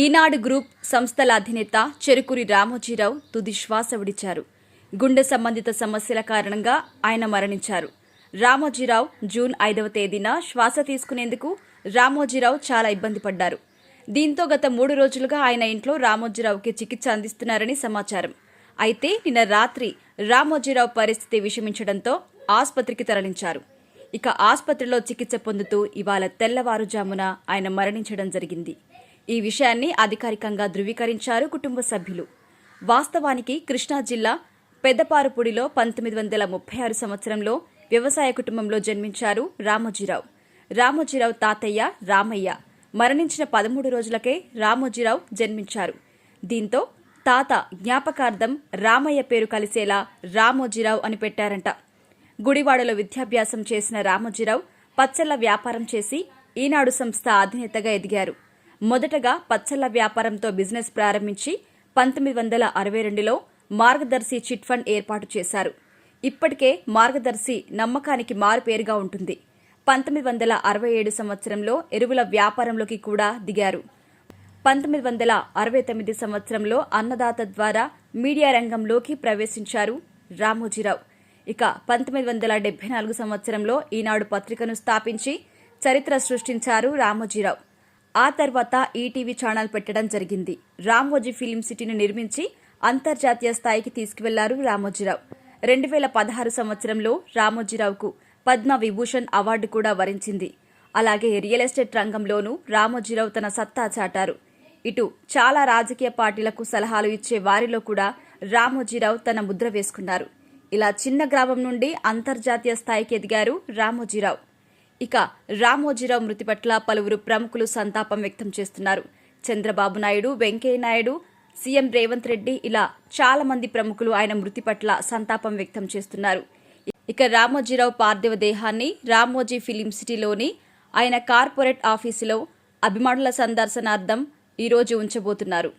ఈనాడు group సంస్థల అధినేత చెరుకూరి రామోజీరావు తుది శ్వాస విడిచారు. గుండె సంబంధిత సమస్యల కారణంగా ఆయన మరణించారు. రామోజీరావు జూన్ ఐదవ తేదీన శ్వాస తీసుకునేందుకు రామోజీరావు చాలా ఇబ్బంది పడ్డారు. దీంతో గత మూడు రోజులుగా ఆయన ఇంట్లో రామోజీరావుకి చికిత్స అందిస్తున్నారని సమాచారం. అయితే నిన్న రాత్రి రామోజీరావు పరిస్థితి విషమించడంతో ఆసుపత్రికి తరలించారు. ఇక ఆసుపత్రిలో చికిత్స పొందుతూ ఇవాళ తెల్లవారుజామున ఆయన మరణించడం జరిగింది. ఈ విషయాన్ని అధికారికంగా ధృవీకరించారు కుటుంబ సభ్యులు. వాస్తవానికి కృష్ణా జిల్లా పెద్దపారుపూడిలో పంతొమ్మిది వందల ముప్పై ఆరు సంవత్సరంలో వ్యవసాయ కుటుంబంలో జన్మించారు రామోజీరావు. రామోజీరావు తాతయ్య రామయ్య మరణించిన పదమూడు రోజులకే రామోజీరావు జన్మించారు. దీంతో తాత జ్ఞాపకార్థం రామయ్య పేరు కలిసేలా రామోజీరావు అని పెట్టారంట. గుడివాడలో విద్యాభ్యాసం చేసిన రామోజీరావు పచ్చళ్ళ వ్యాపారం చేసి ఈనాడు సంస్థ అధినేతగా ఎదిగారు. మొదటగా పచ్చళ్ళ వ్యాపారంతో బిజినెస్ ప్రారంభించి పంతొమ్మిది వందల అరవై రెండులో మార్గదర్శి చిట్ ఫండ్ ఏర్పాటు చేశారు. ఇప్పటికే మార్గదర్శి నమ్మకానికి మారుపేరుగా ఉంటుంది. పంతొమ్మిది వందల అరవై ఏడు సంవత్సరంలో ఎరువుల వ్యాపారంలోకి కూడా దిగారు. పంతొమ్మిది వందల అరవై తొమ్మిది సంవత్సరంలో అన్నదాత ద్వారా మీడియా రంగంలోకి ప్రవేశించారు రామోజీరావు. ఇక పంతొమ్మిది వందల డెబ్బై నాలుగు సంవత్సరంలో ఈనాడు పత్రికను స్థాపించి చరిత్ర సృష్టించారు రామోజీరావు. ఆ తర్వాత ఈటీవీ ఛానల్ పెట్టడం జరిగింది. రామోజీ ఫిలిం సిటీని నిర్మించి అంతర్జాతీయ స్థాయికి తీసుకువెళ్ళారు రామోజీరావు. రెండు వేల పదహారు సంవత్సరంలో రామోజీరావుకు పద్మ విభూషణ్ అవార్డు కూడా వరించింది. అలాగే రియల్ ఎస్టేట్ రంగంలోనూ రామోజీరావు తన సత్తా చాటారు. ఇటు చాలా రాజకీయ పార్టీలకు సలహాలు ఇచ్చే వారిలో కూడా రామోజీరావు తన ముద్ర వేసుకున్నారు. ఇలా చిన్న గ్రామం నుండి అంతర్జాతీయ స్థాయికి ఎదిగారు రామోజీరావు. ఇక రామోజీరావు మృతి పట్ల పలువురు ప్రముఖులు సంతాపం వ్యక్తం చేస్తున్నారు. చంద్రబాబు నాయుడు వెంకయ్య నాయుడు సీఎం రేవంత్ రెడ్డి ఇలా చాలా మంది ప్రముఖులు ఆయన మృతి పట్ల సంతాపం వ్యక్తం చేస్తున్నారు. ఇక రామోజీరావు పార్థివ దేహాన్ని రామోజీ ఫిలిం సిటీలోని ఆయన కార్పొరేట్ ఆఫీసులో అభిమానుల సందర్శనార్థం ఈరోజు ఉంచబోతున్నారు.